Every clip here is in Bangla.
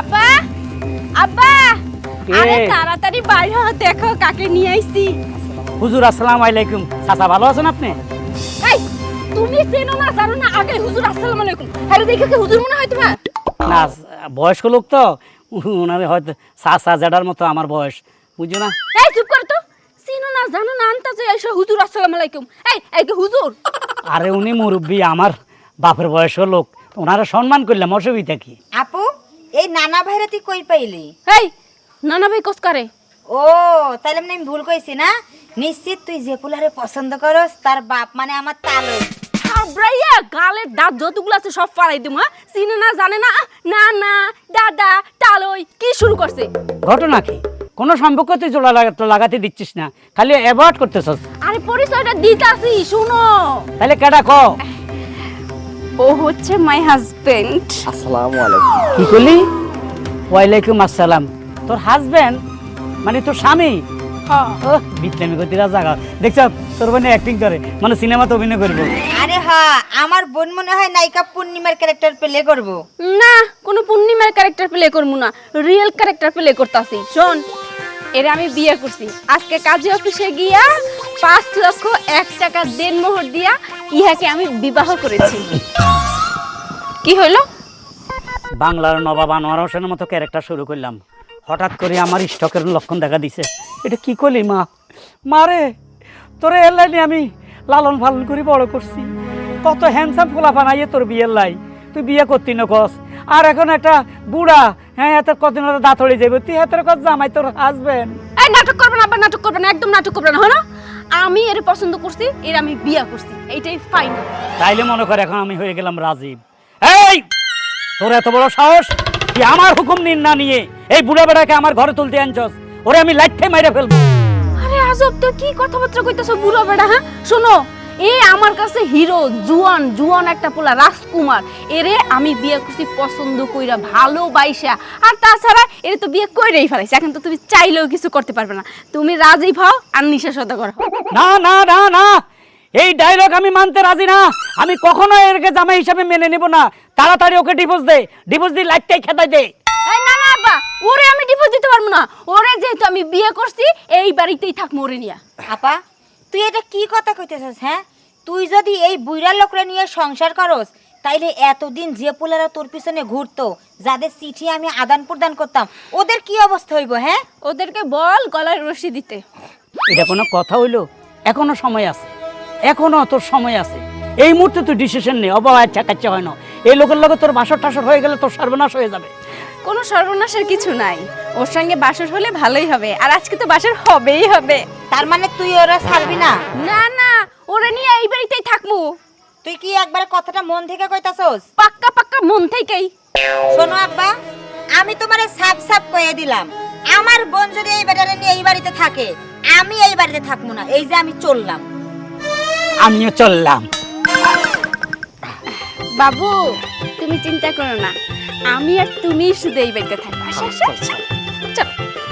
আব্বা আব্বা আরে তাড়াতাড়ি বাইরে হও, দেখো কাকে নিয়ে আইছি। হুজুর আসসালামু আলাইকুম। চাচা ভালো আছেন আপনি? এই তুমি চেনো না জানো না? আগে হুজুর আসসালামু আলাইকুম। আরে দেখে কি হুজুর মনে হয় তোমার? না বয়স্ক লোক তো। ওনার হয়তো চাচা জেডার মতো আমার বয়স। বুঝো না। এই চুপ কর তো। চেনো না জানো না আনতা যে এসে হুজুর আসসালামু আলাইকুম। এই এই কি হুজুর। আরে উনি মুরব্বী আমার বাপের বয়সের লোক। ওনারা সম্মান করলাম অসুবিধা কি? আপু এই নানা ভাইরা তুই কই পাইলি? এই নানা ভাই কস করে। ও তাহলে মানে আমি ভুল কইছি না? নিশ্চিত তুই যে পুলারে পছন্দ করস তার বাপ মানে আমার তালু আব্রাইয়া গালের দাঁত যতগুলো আছে সব ফাড়াই দিমু হ্যাঁ? চিনে না জানে না? না না দাদা টালই কি শুরু করছে? ঘটনা কি? কোনো সম্পর্ক তুই জোড়া লাগা- লাগাতে দিচ্ছিস না। খালি অ্যাভয়েড করতেছস। আরে পরিচয়টা দিতাছি শুনো। তাহলে কেডা ক ও হচ্ছে মাই হাজবেন্ড আসসালামু আলাইকুম। কি করলি? ওয়ালাইকুম আসসালাম। তোর হাজবেন্ড মানে তোর স্বামী? হ্যাঁ। ও বিপ্লবী গতিরা জায়গা দেখছ তোর বোনে অ্যাক্টিং করে। মানে সিনেমাতে অভিনয় করব। আরে হ্যাঁ আমার বোন মনে হয় নায়িকা পূর্ণিমার ক্যারেক্টার প্লে করব। না কোনো পূর্ণিমার ক্যারেক্টার প্লে করব না। রিয়েল ক্যারেক্টার প্লে করতেছি। শোন এর আমি বিয়ে করছি। আজকে কাজে অফিসে গিয়া পাঁচ লক্ষ এক টাকা দেন মোহর দিয়া ইহাকে আমি বিবাহ করেছি। কি হইল? বাংলার নবাব আনোয়ার হোসেনের মতো ক্যারেক্টার শুরু করলাম। হঠাৎ করে আমার স্টকের লক্ষণ দেখা দিছে। এটা কি করলি মা? মারে তোরে এর লাইনে আমি লালন পালন করে বড় করছি। কত হ্যান্ডসাম ফোলা বানাইয়ে তোর বিয়ের লাই। তুই বিয়ে করতি না কস? আর এখন একটা বুড়া হ্যাঁ এত হলো দাঁত হয়ে যাবে তুই হাতের কত জামাই তোর হাজবেন্ড এই নাটক করবে না আবার নাটক করবে না একদম নাটক করবে না হলো? আমি এর পছন্দ করছি এর আমি বিয়ে করছি এইটাই ফাইনাল তাইলে মনে করে এখন আমি হয়ে গেলাম রাজীব। এই তোর এত বড় সাহস? তুই আমার হুকুম নিন না নিয়ে? এই বুড়া বেড়াকে আমার ঘরে তুলতে আনছস? ওরে আমি লাইটে মাইরে ফেলব। আরে আজব তো কি কথাবার্তা কইতেছো বুড়ো বেড়া হ্যাঁ? শোনো এ আমার কাছে হিরো জুয়ান জুয়ান একটা পোলা রাজকুমার। এরে আমি বিয়ে করছি পছন্দ কইরা ভালোবাইসা। আর তাছাড়া এরে তো বিয়ে কইরাই ফেলাইছে। এখন তো তুমি চাইলেও কিছু করতে পারবে না। তুমি রাজি হও আর নিশা সদাগর হও না না না না। এই ডায়লগ আমি মানতে রাজি না। আমি কখনো এরকে জামাই হিসাবে মেনে নেব না। তাড়াতাড়ি ওকে ডিভোর্স দে। ডিভোর্স দিয়ে লাইটটাই খেতাই দে। এই না না আব্বা ওরে আমি ডিভোর্স দিতে পারব না। ওরে যেহেতু আমি বিয়ে করছি এই বাড়িতেই থাক মরে নিয়া। আপা তুই এটা কি কথা কইতেছিস হ্যাঁ? তুই যদি এই বুইরা লোকরা নিয়ে সংসার করস তাইলে এতদিন যে পুলারা তোর পিছনে ঘুরতো যাদের চিঠি আমি আদান প্রদান করতাম ওদের কি অবস্থা হইব হ্যাঁ? ওদেরকে বল গলায় রশি দিতে। এটা কোনো কথা হইল? এখনও সময় আছে। এখনও তোর সময় আছে। এই মুহূর্তে তুই ডিসিশন নে অবাক আচ্ছা কাচ্চা হয় না। এই লোকের লগে তোর বাসর টাসর হয়ে গেলে তোর সর্বনাশ হয়ে যাবে। কোনো সর্বনাশের কিছু নাই। ওর সঙ্গে বাসর হলে ভালোই হবে আর আজকে তো বাসর হবেই হবে। তার মানে তুই ওরা ছাড়বি না? না না ওরে নিয়ে এই বাড়িতেই থাকব। তুই কি একবার কথাটা মন থেকে কইতাছস? পাক্কা পাক্কা মন থেকেই। শোনো আব্বা আমি তোমারে সাপ সাপ কয়ে দিলাম। আমার বোন যদি এই বেটারে নিয়ে এই বাড়িতে থাকে আমি এই বাড়িতে থাকব না এই যে আমি চললাম। আমিও চললাম। বাবু তুমি চিন্তা করো না। আমি আর তুমি শুধু এই বাড়িতে থাকব। আসো আসো আসো। চল।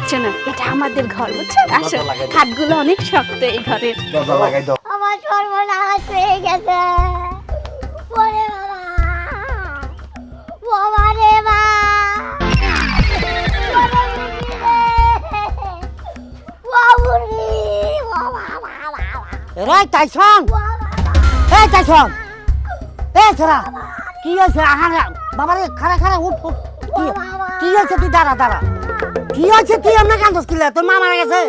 শোনো এটা আমাদের ঘর বুঝছ? আসো খাটগুলো অনেক শক্ত এই ঘরের দরজা লাগাই দাও। আমার সর্বনাশ হয়ে গেছে। ওরে বাবা। বাবা রে এই টাইসন এই ছোড়া কি হয়েছে? আহার বাবারে খারা খারা উঠ উঠ কি- কি হয়েছে তুই? দাঁড়া দাঁড়া। কি হয়েছে তুই? এমনি কান্দস কিলে? তোর মা মারা গেছে।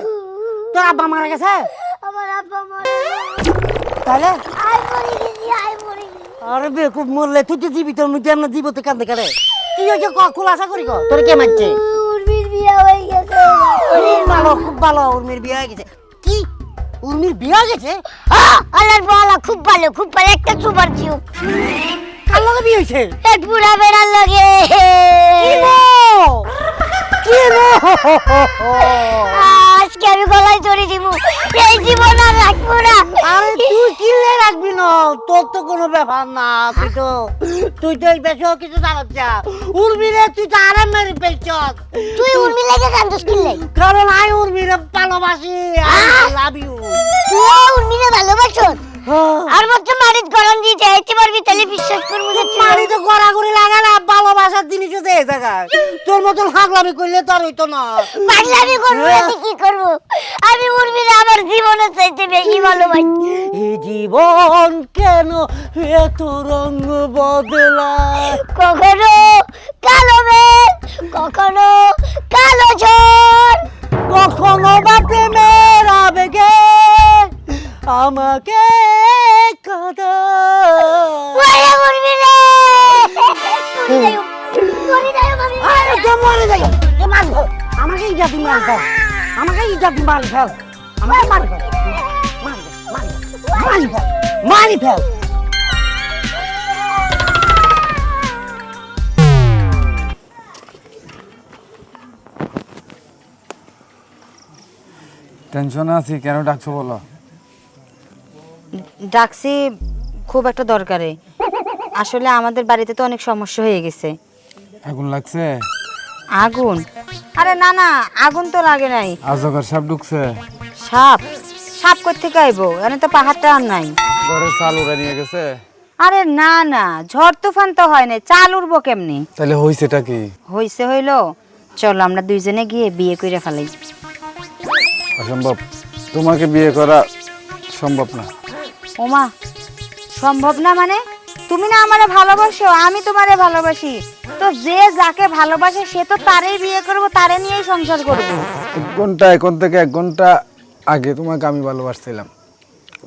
তোর আব্বা মারা গেছে? আমার আব্বা মরে তাহলে আই মরে গেছি আই মরে গেছি। আরে বেকুব মরলে। তুই তো জীবিত তুই এমনি জীবতে কান্দে কারে কি হয়েছে ক? খুলাসা করি ক? তোর কে মারছে? উর্মির বিয়ে হয়ে গেছে। খুব ভালো খুব ভালো উর্মির বিয়ে হয়ে গেছে। কি? উর্মির বিয়ে হয়ে গেছে? আল্লাহর বলা খুব একটা সুপার জিও কার লগে বিয়ে হয়েছে এক বুড়া বেড়ার লগে। কি? কি? আজকে আমি গলায় ধরে দিব এই জীবন আর রাখব না। আরে তুই কিনলে রাখবি না? তোর তো কোনো ব্যাপার না তুই তো তুই তো এই বেশি কিছু জানাস যা উর্মি রে তুই তো আরাম মেরে পেয়েছস তুই উর্মি লেগে কান্দস কিনলে কারণ আই উর্মি রে ভালোবাসি আই লাভ ইউ তুই উর্মিরে ভালোবাসো আর মাত্র মারিত গরম দিয়ে যাইতে পারবি তাহলে বিশ্বাস করব যে তুই- মারি তো গড়াগড়ি লাগে না ভালোবাসার জিনিস আছে এই জায়গায়। তোর মতন হাগলামি করলে তো আর হইতো না। পাগলামি করব এতে কি করব? আমি উর্মিলা আমার জীবনে চাইতে বেশি ভালোবাসি। এই জীবন কেন এত রঙ বদলায়? কখনো কালো মেঘ কখনো কালো ঝড়। কখনো বা প্রেমের আবেগে। আমাকে কাঁদায় মরে যাই এ মার ফেল। আমাকে ইটা দি মার ফেল। আমাকে ইটা দি মার ফেল। আমাকে মার ফেল। মারি ফেল মারি ফেল। টেনশনে আছি কেন ডাকছো বলো? ডাকছি খুব একটা দরকারে। আসলে আমাদের বাড়িতে তো অনেক সমস্যা হয়ে গেছে। আগুন লাগছে? আগুন? আরে না না আগুন তো লাগে নাই। আজগর সাপ ঢুকছে। সাপ? সাপ কোথেকে আইবো? এখানে তো পাহাড়টা আর নাই। ঘরে চাল উড়ে নিয়ে গেছে। আরে না না ঝড় তুফান তো হয় না চাল উঠবো কেমনি? তাহলে হইছেটা কি? হইছে হইল। চলো আমরা দুইজনে গিয়ে বিয়ে করে ফেলাই। অসম্ভব। তোমাকে বিয়ে করা সম্ভব না। ওমা সম্ভব না মানে? তুমি না আমারে ভালোবাসো আমি তোমারে ভালোবাসি। তো যে যাকে ভালোবাসে সে তো তারেই বিয়ে করব তারে নিয়েই সংসার করব। এক ঘণ্টা এখন থেকে এক ঘণ্টা আগে তোমাকে আমি ভালোবাসছিলাম।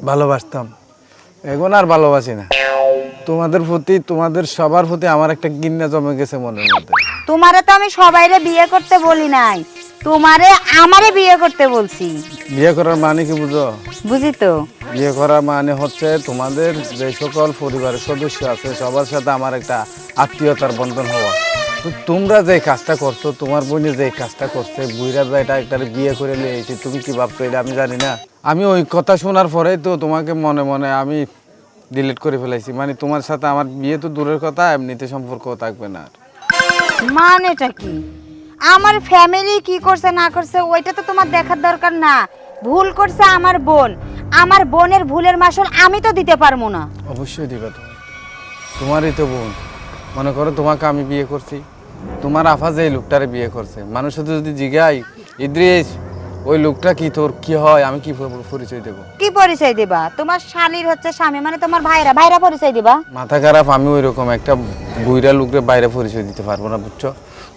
ভালোবাসতাম। এখন আর ভালোবাসি না। তোমাদের প্রতি তোমাদের সবার প্রতি আমার একটা গিন্না জমে গেছে মনের মধ্যে। তোমারে তো আমি সবাইরে বিয়ে করতে বলি নাই। তোমারে আমারে বিয়ে করতে বলছি। বিয়ে করার মানে কি বুঝো? বুঝি তো। বিয়ে করা মানে হচ্ছে তোমাদের যে সকল পরিবারের সদস্য আছে, সবার সাথে আমার একটা আত্মীয়তার বন্ধন হওয়া। তো তোমরা যে কাজটা করছ, তোমার বোনে যে কাজটা করছে বুইরা এটা একটা বিয়ে করে নিয়ে এসেছি, তুমি কি ভাবছ এটা আমি জানি না। আমি ওই কথা শোনার পরেই তো তোমাকে মনে মনে আমি ডিলিট করে ফেলাইছি। মানে তোমার সাথে আমার বিয়ে তো দূরের কথা, এমনিতে সম্পর্ক থাকবে না মানেটা কি? আমার ফ্যামিলি কি করছে, না করছে, ওইটা তো তোমার দেখার দরকার না। ভুল করছে আমার বোন। আমার বোনের ভুলের মাসুল আমি তো দিতে পারব না। অবশ্যই দিবে তুমি তোমারই তো বোন। মনে করো তোমাকে আমি বিয়ে করছি। তোমার আফা যে লোকটারে বিয়ে করছে। মানুষ তো যদি জিগাই ইদ্রিস ওই লোকটা কি তোর কি হয়? আমি কি পরিচয় দেবো? কি পরিচয় দিবা? তোমার শালির হচ্ছে স্বামী মানে তোমার ভাইরা। ভাইরা পরিচয় দিবা? মাথা খারাপ আমি ওই রকম একটা বুইরা লোকরে বাইরে পরিচয় দিতে পারব না বুঝছ?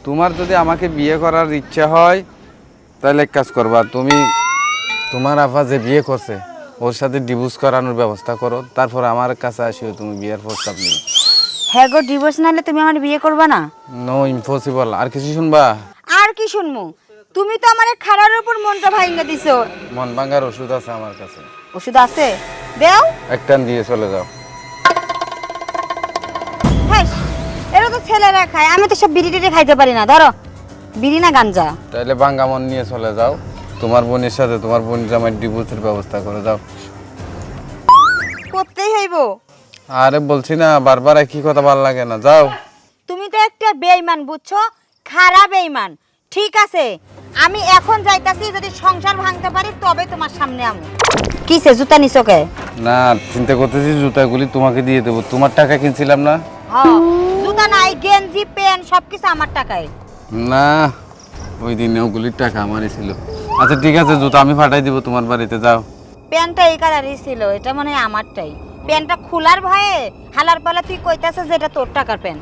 তোমার যদি আমাকে বিয়ে করার ইচ্ছা হয় তাহলে এক কাজ করবা। তুমি তোমার আফা যে বিয়ে করছে ওর সাথে ডিভোর্স করানোর ব্যবস্থা করো তারপর আমার কাছে আসিও তুমি বিয়ের প্রস্তাব নিয়ে হ্যাঁ গো ডিভোর্স নাহলে তুমি আমার বিয়ে করবা না? নো ইম্পসিবল আর কিছু শুনবা? আর কি শুনমু? তুমি তো আমার খাড়ার উপর মনটা ভাঙ্গা দিছো। মন ভাঙার ওষুধ আছে আমার কাছে। ওষুধ আছে? দেও। একটান দিয়ে চলে যাও। এরা তো ছেলেরা খায় আমি তো সব বিড়ি টিড়ি খাইতে পারি না ধরো। বিড়ি না গাঞ্জা। তাহলে ভাঙ্গা মন নিয়ে চলে যাও। তোমার বোনের সাথে তোমার বোন জামাই ডিভোর্সের ব্যবস্থা করে দাও। করতেই হইব। আরে বলছি না বারবার একই কথা ভালো লাগে না যাও। তুমি তো একটা বেইমান বুঝছ? খারাপ বেইমান। ঠিক আছে আমি এখন যাইতাছি যদি সংসার ভাঙতে পারি তবে তোমার সামনে আমি কিসে জুতা নিছো কে? না চিন্তা করতেছি জুতাগুলি তোমাকে দিয়ে দেবো। তোমার টাকা কিনছিলাম না? হ্যাঁ জুতা নাই গেঞ্জি প্যান্ট সবকিছু আমার টাকায়। না ওই দিনে ওগুলির টাকা আমারই ছিল। আচ্ছা ঠিক আছে জুতা আমি ফাটাই দিব তোমার বাড়িতে যাও। প্যান্টটা এই কালারই ছিল এটা মনে হয় আমারটাই। প্যান্টটা খোলার ভয়ে হালার পালা তুই কইতাছে যে এটা তোর টাকার প্যান্ট।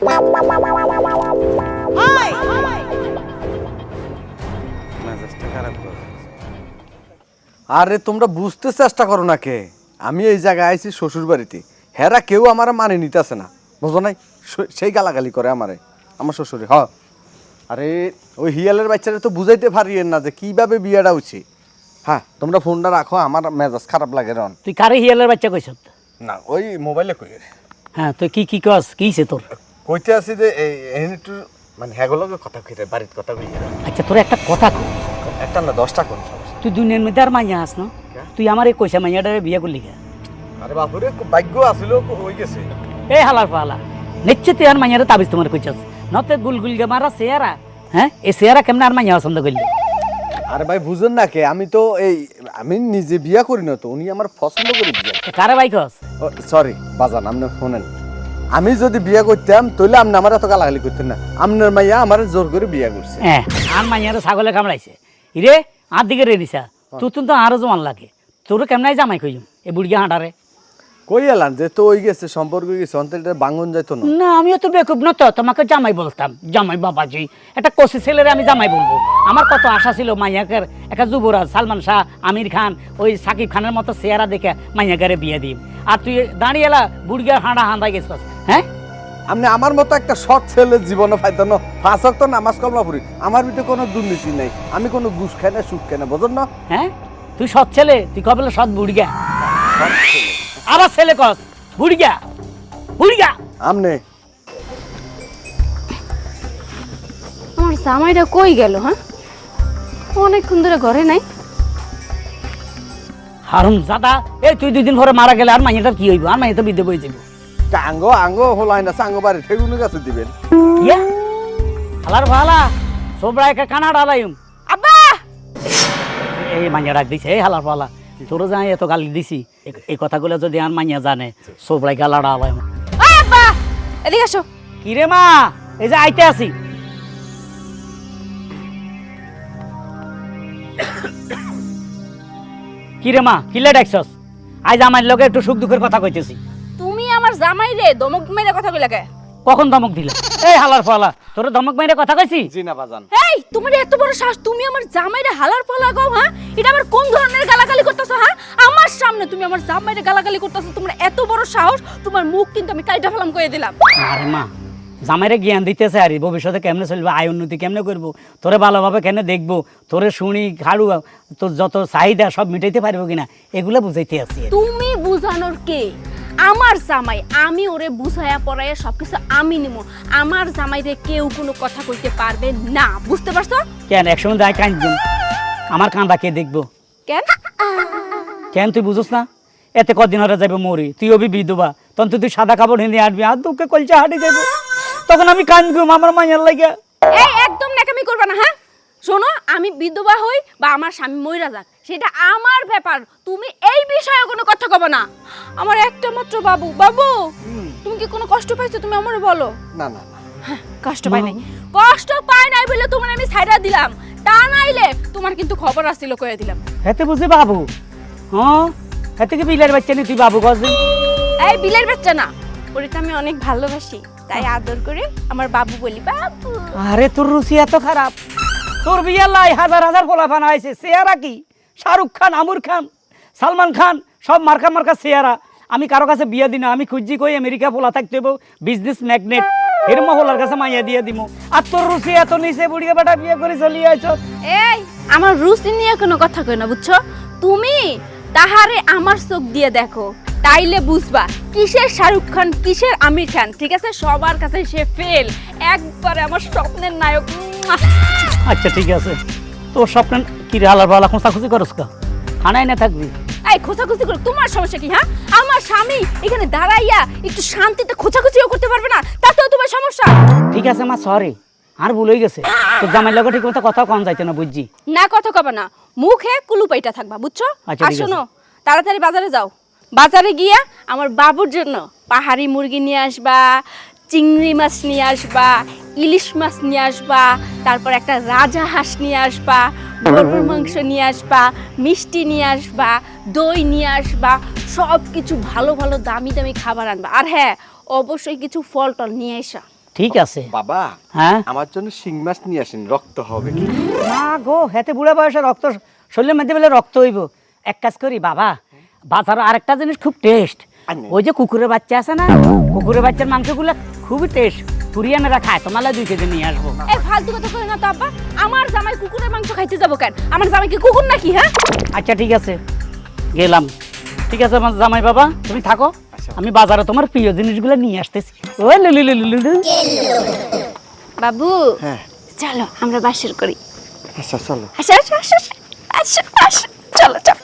মেজাজটা খারাপ করে আরে তোমরা বুঝতে চেষ্টা করো না কে? আমি এই জায়গায় আইছি শ্বশুর বাড়িতে হেরা কেউ আমার মানে নিতেছে না। বুঝো নাই? সেই গালাগালি করে আমারে আমার শ্বশুরে। হ। আরে ওই হিয়ালের বাচ্চারা তো বুঝাইতে পারিয়েন না যে কীভাবে বিয়েটা উচিত হ্যাঁ তোমরা ফোনটা রাখো আমার মেজাজ খারাপ লাগে রন। তুই কারে হিয়ালের বাচ্চা কইছ? না ওই মোবাইলে কই হ্যাঁ তুই কি কি কস কিছে তোর? কইতে আছি যে এই মানে হ্যাগলকে কথা কইতে বাড়ির কথা কই আচ্ছা তোর একটা কথা কই। একটা না দশটা কোন সমস্যা তুই দুনিয়ার মধ্যে আর মাইয়া আস না। তুই আমার এই কইসা মাইয়াটারে বিয়ে করলি কে? আরে বাপুরে ভাগ্য আসিল হয়ে গেছে। এই হালার পালা। নিশ্চয় তুই আর মাইয়ারে তাবিজ তোমার কইছস। নতে গুলগুল গে মারা সেয়ারা হ্যাঁ? এই সেয়ারা কেমনে আর মাইয়া পছন্দ করলি? আরে ভাই বুঝেন না কে আমি তো এই আমি নিজে বিয়া করি না তো উনি আমার পছন্দ করে বিয়া কারে। ভাই কস? সরি বাজান আপনি শোনেন। আমি যদি বিয়া করতাম তাহলে আপনি আমার এত গালাগালি করতেন না। আপনার মাইয়া আমার জোর করে বিয়া করছে। হ্যাঁ আর মাইয়ারে ছাগলে কামড়াইছে। ইরে আর দিকে রে নিসা তুই তো আরও জমান লাগে। তোর কেমনাই জামাই কইম এ বুড়িয়া হাঁটারে? কই এলাম যে তো ওই গেছে সম্পর্ক গেছে অন্তরটা বাঙ্গন যাইতো না। না আমিও তো বেকুব না তো তোমাকে জামাই বলতাম জামাই বাবাজি। একটা কষি ছেলেরে আমি জামাই বলব। আমার কত আশা ছিল মাইয়াকের একটা যুবরাজ সালমান শাহ আমির খান ওই সাকিব খানের মতো চেহারা দেখে মাইয়াকারে বিয়ে দিই আর তুই দাঁড়িয়ে এলা হাঁড়া গেছিস হ্যাঁ? আপনি আমার মতো একটা সৎ ছেলে জীবনে পাইতো না। ফাঁসক তো নামাজ কমলা পড়ি। আমার ভিতরে কোনো দুর্নীতি নাই। আমি কোনো ঘুষ খাই না সুখ খাই না বোঝেন না? হ্যাঁ? তুই সৎ ছেলে তুই কবে সৎ বুড়িয়া সৎ ছেলে। আবার ছেলে কস বুড়িয়া বুড়িয়া আমনে। আমার জামাইটা কই গেল হ্যাঁ? অনেকক্ষণ ধরে ঘরে নাই। হারুম দাদা এই তুই দুই দিন পরে মারা গেলে আর মাইয়াটার কি হইব? আর মাইয়া তো বিদে বই যাব আঙ্গ আঙ্গ হলাই না সাঙ্গ বাড়ি ঠেগুনের কাছে দিবেন। ইয়া হালার ভালা সোবরা একা কানা ডালাইম আব্বা! এই মাইয়া ডাক দিছে এই হালার ভালা। তোরও যাই এত গালি দিছি এই কথাগুলো যদি আর মাইয়া জানে সোবরাই গালা ডালাইম এদিকে আসো। কি রে মা? এই যে আইতে আছি কি রে মা? কিলে ডাকছস? আজ আমার লোকে একটু সুখ দুঃখের কথা কইতেছি। তুমি আমার জামাই রে দমক মেরে কথা কইলা কে? কখন ধমক দিলে? এই হালার ফালা তোর ধমক মাইরে কথা কইছি? জি না বাজান। এই তোমার এত বড় সাহস তুমি আমার জামাইরে হালার পালা গাও হ্যাঁ? এটা আমার কোন ধরনের গালাগালি করতেছো হ্যাঁ? আমার সামনে তুমি আমার জামাইরে গালাগালি করতেছো তোমার এত বড় সাহস তোমার মুখ কিন্তু আমি কাইটা ফেলাম কয়ে দিলাম। আরে মা জামাইরে জ্ঞান দিতেছে আরে ভবিষ্যতে কেমনে চলবে আয় উন্নতি কেমনে করব? তোরে ভালোভাবে কেন দেখব? তোরে শুনি খাড়ু তোর যত চাহিদা সব মিটাইতে পারব কিনা? এগুলো বুঝাইতে আছি তুমি বুঝানোর কে? আমার জামাই আমি ওরে বুঝাইয়া পড়াইয়া সবকিছু আমি নিমো। আমার জামাইরে কেউ কোনো কথা কইতে পারবে না বুঝতে পারছ? কেন? একসময় দায় কাঁদবেন আমার কান্দা কে দেখব? কেন? কেন তুই বুঝোস না? এতে কদিন হরে যাবে মরি। তুই অবি বিধবা। তখন তুই সাদা কাপড় হিন্দে আটবি আর দুঃখে কলচা হাঁটি যাব তখন আমি কান্দবো আমার মাইয়ার লাগে এই একদম নাকামি করবে না হ্যাঁ? শোনো আমি বিধবা হই বা আমার স্বামী মইরা যাক। সেটা আমার ব্যাপার। তুমি এই বিষয়ে কোনো কথা কবে না। আমার একটা মাত্র বাবু। বাবু তুমি কি কোনো কষ্ট পাইছো? তুমি আমারে বলো। না না না। কষ্ট পাই নাই। কষ্ট পাই নাই বলে তোমার আমি সাইডা দিলাম। তা নাইলে তোমার কিন্তু খবর আসছিল কয়ে দিলাম। হেতে বুঝি বাবু? হ্যাঁ? হেতে কি বিলের বাচ্চা নি তুই বাবু কদিন এই বিলের বাচ্চা না। ওরে আমি অনেক ভালোবাসি। তাই আদর করে আমার বাবু বলি বাবু। আরে তোর রুচি এত খারাপ। তোর বিয়ে লাই হাজার হাজার পোলাপান হয়েছে চেহারা কি? শাহরুখ খান আমুর খান সালমান খান সব মার্কা মার্কা চেহারা আমি কারও কাছে বিয়ে দিনা আমি খুঁজি কই আমেরিকা পোলা থাকতে হইব বিজনেস ম্যাগনেট এর মহলার কাছে মাইয়া দিয়ে দিব আর তোর রুচি এত নিচে বুড়িয়ে বেটা বিয়ে করে চলিয়ে আইছ। এই আমার রুচি নিয়ে কোনো কথা কই না বুঝছ? তুমি তাহারে আমার চোখ দিয়ে দেখো তাইলে বুঝবা কিসের শাহরুখ খান কিসের আমির খান ঠিক আছে? সবার কাছে সে ফেল একবারে আমার স্বপ্নের নায়ক। আচ্ছা ঠিক আছে। তোর স্বপ্ন কি হালার পালা খোঁচাখুচি করস কা? খানাই না থাকবি? এই খোঁচাখুচি করে তোমার সমস্যা কি হ্যাঁ? আমার স্বামী এখানে দাঁড়াইয়া একটু শান্তিতে খোঁচাখুচিও করতে পারবে না তাতেও তোমার সমস্যা। ঠিক আছে মা সরি আর ভুল হয়ে গেছে। তোর জামাই লগে ঠিক মতো কথা কম যাইতে না বুঝছি? না কথা কবে না। মুখে কুলুপাইটা থাকবা বুঝছ? আচ্ছা, আর শোনো তাড়াতাড়ি বাজারে যাও। বাজারে গিয়া আমার বাবুর জন্য পাহাড়ি মুরগি নিয়ে আসবা চিংড়ি মাছ নিয়ে আসবা ইলিশ মাছ নিয়ে আসবা তারপর একটা রাজা হাঁস নিয়ে আসবা গরুর মাংস নিয়ে আসবা মিষ্টি নিয়ে আসবা দই নিয়ে আসবা সব কিছু ভালো ভালো দামি দামি খাবার আনবা। আর হ্যাঁ অবশ্যই কিছু ফল টল নিয়ে আসা ঠিক আছে। বাবা হ্যাঁ? আমার জন্য শিং মাছ নিয়ে আসেন রক্ত হবে কি? না গো হেতে বুড়া বয়সে রক্ত শরীরের মধ্যে বলে রক্ত হইব। এক কাজ করি বাবা বাজারে আরেকটা জিনিস খুব টেস্ট। ওই যে কুকুরের বাচ্চা আছে না কুকুরের বাচ্চার মাংসগুলো খুবই টেস্ট কুরিয়ানেরা খায় তোমার দুই কেজি নিয়ে আসব। এই ফালতু কথা কই না তো আব্বা আমার জামাই কুকুরের মাংস খাইতে যাব কেন? আমার জামাই কি কুকুর নাকি হ্যাঁ? আচ্ছা ঠিক আছে। গেলাম। ঠিক আছে আমার জামাই বাবা তুমি থাকো। আমি বাজারে তোমার প্রিয় জিনিসগুলো নিয়ে আসতেছি। ওই লুলু লুলু লুলু বাবু হ্যাঁ। চলো আমরা বাসর করি। আচ্ছা চলো। আসো আসো, আসো আসো চলো চলো।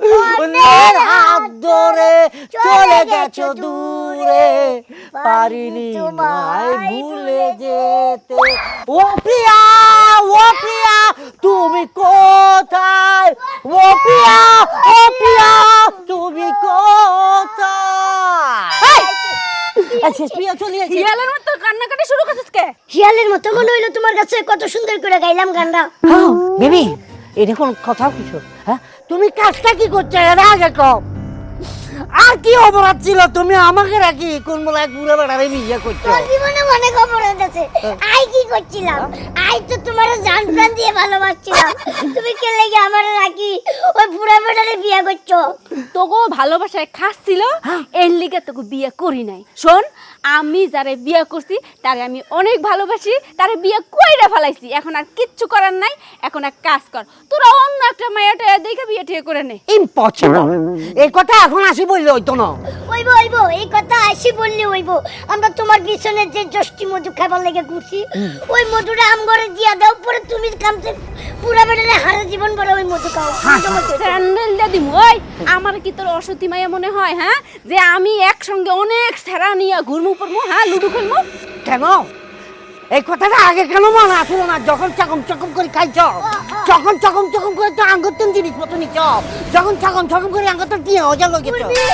অন্যের হাত ধরে চলে গেছো দূরে। পারিনি তোমায় ভুলে যেতে। ও প্রিয়া ও প্রিয়া তুমি কোথায়? ও প্রিয়া ও প্রিয়া তুমি কোথায়? আচ্ছা প্রিয়া চলে গেছে। শিয়ালের মতো কান্নাকাটি শুরু করছিস কে? শিয়ালের মতো মনে হইল তোমার কাছে কত সুন্দর করে গাইলাম গানটা। বেবি এটা কোন কথা কিছু। হ্যাঁ? তুমি কাজটা কি করছ? এর আগে কও। আর কি অপরাধ ছিল? তুমি আমাকে রাখি কোন বলে এক বুড়ে বেড়ারে বিয়ে করছ তোর জীবনে অনেক অপরাধ আছে। আই কি করছিলাম? আই তো তোমার জান প্রাণ দিয়ে ভালোবাসছিলাম। তুমি কে লেগে আমার রাখি? ওই বুড়া বেটারে বিয়ে করছ। তোকেও ভালোবাসায় খাস ছিল? এর লিগে তোকে বিয়ে করি নাই। শোন আমি যারে বিয়ে করছি তারে আমি অনেক ভালোবাসি তারে বিয়ে কইরা ফেলাইছি। এখন আর কিচ্ছু করার নাই এখন এক কাজ কর। তোরা অন্য একটা মেয়েটা দেখে বিয়ে ঠিয়ে করে নে। ইম্পসিবল এই কথা এখন আসি বললে হইতো না। ওইবো ওইবো এই কথা আসি বললে ওইবো। আমরা তোমার পিছনে যে জষ্টি মধু খাবার লেগে ঘুরছি ওই মধুটা আম ঘরে দিয়া দাও পরে তুমি কামতে পুরা বেটারে হারা জীবন পরে ওই মধু খাও। স্যান্ডেল দিয়ে দিমু। ওই আমার কি তোর অসতী মায়া মনে হয় হ্যাঁ? যে আমি একসঙ্গে অনেক সেরা নিয়ে পড়মু হ্যাঁ লুডু খেলমু কেন? এই কথাটা আগে কেন মনে আসলো না যখন চকম চকম করে খাইছ যখন চকম চকম করে তো আঙ্গতন জিনিস মতো নিছ যখন চকম চকম করে আঙ্গতন উর্মি,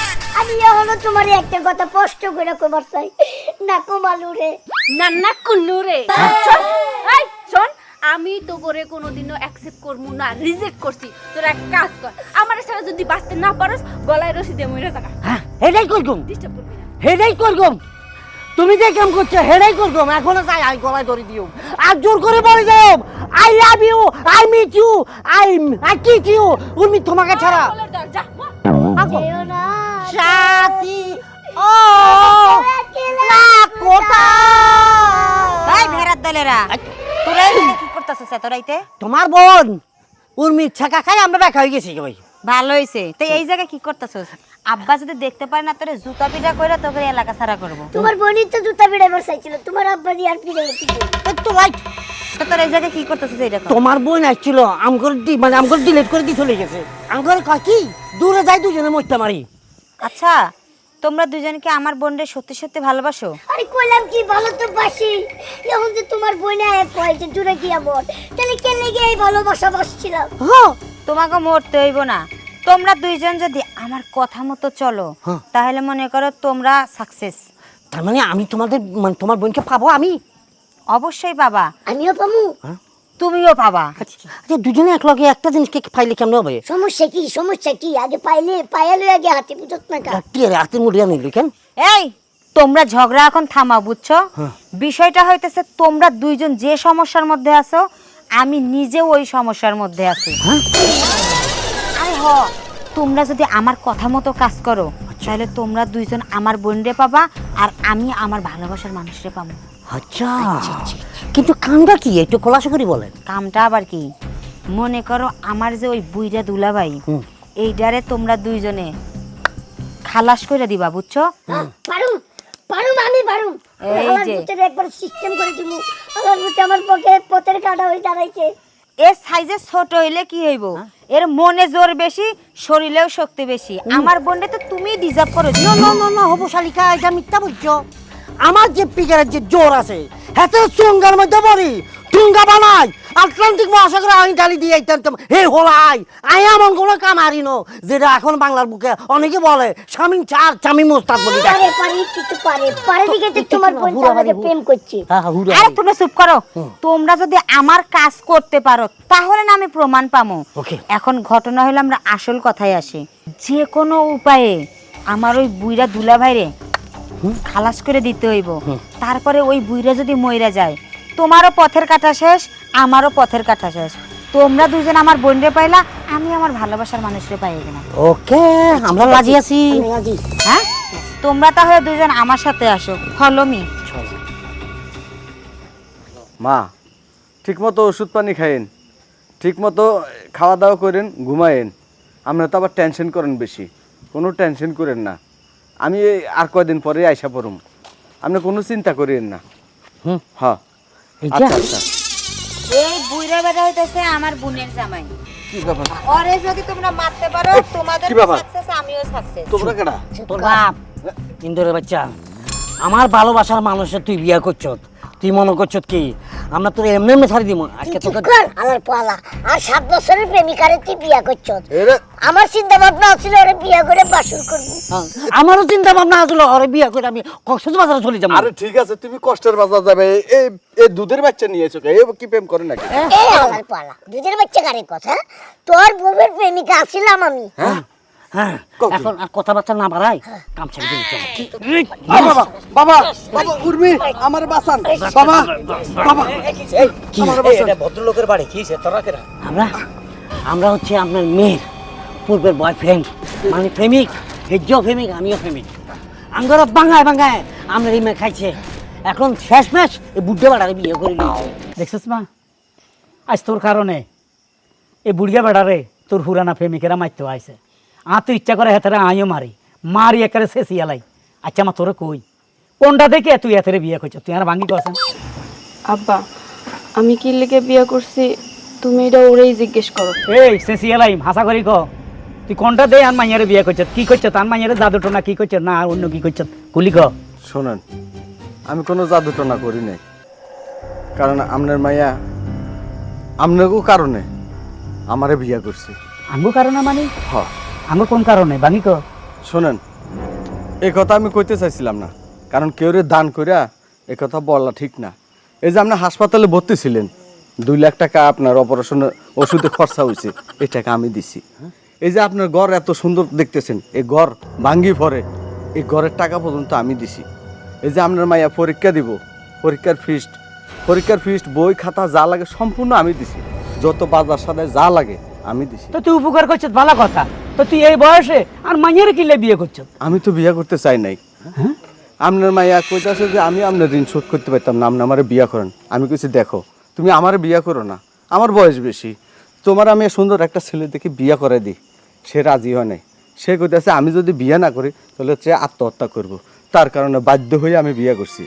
আমি এখনও তোমার একটা কথা স্পষ্ট করে কবার চাই। না কমালু রে। না না কুন্নু রে। শোন, এই, শোন আমি তো করে কোনোদিনও অ্যাকসেপ্ট করব না রিজেক্ট করছি। তোরা এক কাজ কর আমার সাথে যদি বাঁচতে না পারস গলায় রশি দিয়ে মরে থাকা হ্যাঁ হেডাই করগুম। ডিস্টার্ব করবি না। হেডাই করগুম। তুমি যে কেম করছ হেডাই করগুম এখনও যাই আই গলায় ধরে দিও। আর জোর করে বলে যাও I love you I meet you I I kiss you Urmi তোমাকে ছাড়া। বলে দাও, যা মা। আগো। যেও না সাথী ও! না কোথায় এই ভেড়ার দলেরা তোরা কি করতেছিস তোরাইতে তোমার বোন উর্মির ছাকা খাই আমরা দেখা হয়ে গেছি ভাই ভালো হইছে। তো এই জায়গায় কি করতেছিস? আব্বা যদি দেখতে পারে না তোরে জুতা পিটা কইরা তোকে এলাকা ছাড়া করব। তোমার বোনই তো জুতা পিড়ে বসাইছিল তোমার আব্বা দিয়ে আর পিড়ে তো লাইক তো তোর এই জায়গায় কি করতেছিস কর। তোমার বোন আসছিল আমগর দি মানে আমগর ডিলিট করে দিয়ে চলে গেছে। আমগর কয় কি? দূরে যাই দুজনে মরতে মারি আচ্ছা তোমরা দুজনকে আমার বোনরে সত্যি সত্যি ভালোবাসো? আরে কইলাম কি ভালো তো বাসি। এখন যে তোমার বোনে আয় কয়েছে দূরে গিয়া বল তাহলে কে লেগে এই ভালোবাসা বসছিলাম? হ্যাঁ তোমাকে মরতে হইব না। তোমরা দুইজন যদি আমার কথা মতো চলো হ্যাঁ। তাহলে মনে করো তোমরা সাকসেস তার মানে আমি তোমাদের মানে তোমার বোনকে পাবো আমি? অবশ্যই বাবা আমিও পাবো। তুমিও পাবা। আচ্ছা দুজনে এক লগে একটা জিনিসকে পাইলে কেমন হবে? সমস্যা কি সমস্যা কি? আগে পাইলে পাইলে আগে হাতে বুঝত না কা? কি রে হাতে মুড়িয়া নিলি কেন? এই তোমরা ঝগড়া এখন থামা বুঝছ? বিষয়টা হইতেছে তোমরা দুইজন যে সমস্যার মধ্যে আছো আমি নিজেও ওই সমস্যার মধ্যে আছি। আরে হ তোমরা যদি আমার কথা মতো কাজ করো তাহলে তোমরা দুইজন আমার বোনরে পাবা আর আমি আমার ভালোবাসার মানুষরে পাবো। আচ্ছা। কিন্তু কামটা কি? একটু খোলাসা করে বলেন। কামটা আবার কি? মনে করো আমার যে ওই বুইরা দুলাভাই হুম। এইটারে তোমরা দুইজনে খালাস করে দিবা বুঝছ? পারুম পারুম আমি পারুম। এই যে। একবার সিস্টেম করে দিমু। আমার ভিতরে পথের কাটা হয়ে দাঁড়াইছে। এর সাইজে ছোট হইলে কি হইব? এর মনে জোর বেশি শরীরেও শক্তি বেশি। আমার বোনটা তো তুমি ডিজার্ভ করো না না না না হব শালিকা এটা মিথ্যা বলছো। আমার যে পিকারের যে জোর আছে হাতে চুঙ্গার মধ্যে বলি বানাই। আটলান্টিক মহাসাগরে আমি দিয়ে আইতাম হে হোলাই আই এমন কোনো হারিনো যেটা এখন বাংলার বুকে অনেকে বলে স্বামী চার স্বামী মোস্তাদ বলি ডাকে। পারে কিছু পারে পারে দিকে তো তোমার বোন আমাকে প্রেম করছে। হ্যাঁ, হ্যাঁ, আরে। তোমরা চুপ করো তোমরা যদি আমার কাজ করতে পারো তাহলে না আমি প্রমাণ পামো। এখন ঘটনা হলো আমরা আসল কথায় আসি। যে কোনো উপায়ে আমার ওই বুইরা দুলা ভাইরে খালাস করে দিতে হইব। তারপরে ওই বুইরা যদি মইরা যায় তোমারও পথের কাটা শেষ আমারও পথের কাটা শেষ। তোমরা দুজন আমার বোনরে পাইলা আমি আমার ভালোবাসার মানুষরে পাই গেলাম। ওকে আমরা রাজি আছি। হ্যাঁ? তোমরা তাহলে দুজন আমার সাথে আসো ফলো মি মা ঠিক মতো ওষুধ পানি খাইন ঠিক মতো খাওয়া দাওয়া করেন ঘুমায়েন। আমরা তো আবার টেনশন করেন বেশি কোনো টেনশন করেন না। আমি আর কয়দিন পরে আইসা পড়ুম। আপনি কোনো চিন্তা করিয়েন না। হুম। হ্যাঁ। আচ্ছা আচ্ছা। এই বুইরা বেটা হইতেছে আমার বোনের জামাই। কি ব্যাপার? ওরে যদি তোমরা মারতে পারো তোমাদের? সাকসেস আমিও সাকসেস তোমরা কেডা? তোর বাপ। ইন্দুরের বাচ্চা আমার ভালোবাসার মানুষের তুই বিয়া করছ তুই মনে করছ কি আমরা তোর এমনি এমনি ছাড়ি দিব আজকে তোকে কর আমার পালা। আর সাত বছরের প্রেমিকারে তুই বিয়া করছ। আমার চিন্তা ভাবনা ছিল ওরে বিয়া করে বাসুর করবি। হ্যাঁ, আমারও চিন্তা ভাবনা আসলো ওরে বিয়ে করে আমি কক্সবাজারে চলে যাব। আরে ঠিক আছে তুমি কষ্টের বাজার যাবে। এই এই দুধের বাচ্চা নিয়েছো কে? কি প্রেম করে নাকি? এই আমার পালা দুধের বাচ্চা গাড়ি কথা? তোর বউয়ের প্রেমিকা আসিলাম আমি। হ্যাঁ এখন আর কথাবার্তা না বাড়াই কাম ছেড়ে দিতে বাবা বাবা বাবা উর্মি আমার বাসান। বাবা বাবা। কি? ভদ্রলোকের বাড়ি কি সে? তোরা কেরা? আমরা আমরা হচ্ছে আপনার মেয়ের পূর্বের বয়ফ্রেন্ড মানে প্রেমিক হেজ্জও প্রেমিক আমিও প্রেমিক। আঙ্গর বাঙ্গায় বাঙ্গায় আমরা এই মেয়ে খাইছে। এখন শেষ ম্যাচ এই বুদ্ধে বাড়ারে বিয়ে করে নিয়েছে। দেখছিস মা? আজ তোর কারণে এই বুড়িয়া বেড়ারে তোর হুরানা প্রেমিকেরা মারতে আইছে। আ তো ইচ্ছা করে হেতারে আইও মারি। মারি একারে শেষি এলাই আচ্ছা মা তোরে কই? কোনটা দেখে তুই এতেরে বিয়ে করছ তুই আর ভাঙ্গি কছেন আব্বা আমি কি লেগে বিয়ে করছি? তুমি এটা ওরেই জিজ্ঞেস করো। এই শেষি এলাই হাসা করি ক। তুই কোনটা দে আর মাইয়ারে বিয়ে করছ কি করছ তার মাইয়ারে জাদুটো টোনা কি করছ না আর অন্য কি করছ কুলি ক। শোনেন আমি কোনো জাদুটনা করি নাই। কারণ আপনার মাইয়া আপনাকেও কারণে আমারে বিয়া করছে। আঙ্গু কারণে মানে? হ। আঙ্গু কোন কারণে? ভাঙ্গি ক শোনেন এই কথা আমি কইতে চাইছিলাম না, কারণ কেউ দান করিয়া এ কথা বলা ঠিক না। এই যে আপনি হাসপাতালে ভর্তি ছিলেন, দুই লাখ টাকা আপনার অপারেশনের ওষুধে খরচা হয়েছে এই টাকা আমি দিছি। এই যে আপনার ঘর এত সুন্দর দেখতেছেন এই ঘর ভাঙ্গি পরে এই ঘরের টাকা পর্যন্ত আমি দিছি। এই যে আপনার মাইয়া পরীক্ষা দিব, পরীক্ষার ফিস্ট পরীক্ষার ফিস্ট বই খাতা যা লাগে সম্পূর্ণ আমি দিছি। যত বাজার সাথে যা লাগে আমি দিছি। তো তুই উপকার করছিস ভালো কথা। তো তুই এই বয়সে আর মাইয়ারে কিলে বিয়ে করছ আমি তো বিয়া করতে চাই নাই। আপনার মাইয়া কইতাছে যে আমি আপনার ঋণ শোধ করতে পারতাম না আপনি আমার বিয়া করেন। আমি কইছি দেখো তুমি আমার বিয়া করো না। আমার বয়স বেশি। তোমার আমি সুন্দর একটা ছেলে দেখে বিয়া করে দিই। সে রাজি হয় নাই। সে কইতাছে আমি যদি বিয়া না করি তাহলে সে আত্মহত্যা করব। তার কারণে বাধ্য হয়ে আমি বিয়া করছি।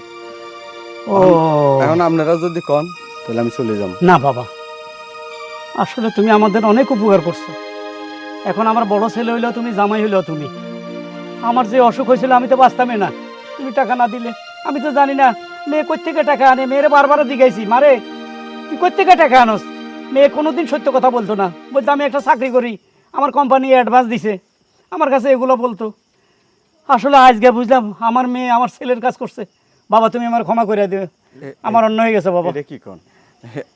ও। এখন আপনারা যদি কন তাহলে আমি চলে যাব। না বাবা। আসলে তুমি আমাদের অনেক উপকার করছ। এখন আমার বড় ছেলে হইলেও তুমি জামাই হইলেও তুমি। আমার যে অসুখ হয়েছিল আমি তো বাঁচতামই না। তুমি টাকা না দিলে আমি তো জানি না মেয়ে কোথেকে টাকা আনে? মেয়েরে বারবার জিজ্ঞাসি মারে তুই কোথেকে টাকা আনোস? মেয়ে কোনোদিন সত্য কথা বলতো না। বলতো আমি একটা চাকরি করি আমার কোম্পানি অ্যাডভান্স দিছে আমার কাছে এগুলো বলতো। আসলে আজকে বুঝলাম আমার মেয়ে আমার ছেলের কাজ করছে। বাবা তুমি আমার ক্ষমা করে দিও। আমার অন্য হয়ে গেছে বাবা। এটা কি কন?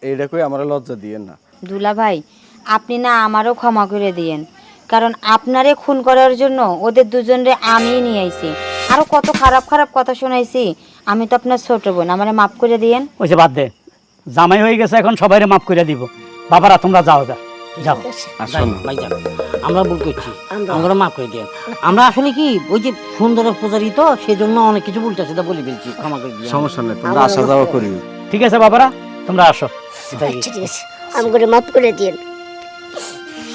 এইটা কই আমার লজ্জা দিয়ে না। দুলা ভাই আপনি না আমারও ক্ষমা করে দিয়েন। কারণ আপনারে খুন করার জন্য ওদের দুজনরে আমি নিয়ে আইছি। আরও কত খারাপ খারাপ কথা শোনাইছি আমি তো আপনার ছোট বোন আমারে মাফ করে দিয়েন। ওইসে বাদ দে জামাই হয়ে গেছে এখন সবাইরে মাফ করে দিব। বাবারা তোমরা যাও যা যাও। ভাই যান। আমরা ভুল করছি আমরা মাফ করে দিন আমরা আসলে কি ওই যে সুন্দরের পূজারি তো সেই জন্য অনেক কিছু উল্টা সেটা বলে ফেলছি ক্ষমা করে দিই সমস্যা নেই তোমরা আসা যাওয়া করি। ঠিক আছে বাবারা তোমরা আসো। ঠিক আছে। আমি করে মাফ করে দিন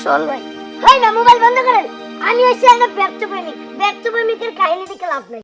চল ভাই। ভাই না, মোবাইল বন্ধ করেন। আমি হচ্ছে একটা ব্যর্থ প্রেমিক। ব্যর্থ প্রেমিকের কাহিনী থেকে লাভ নাই।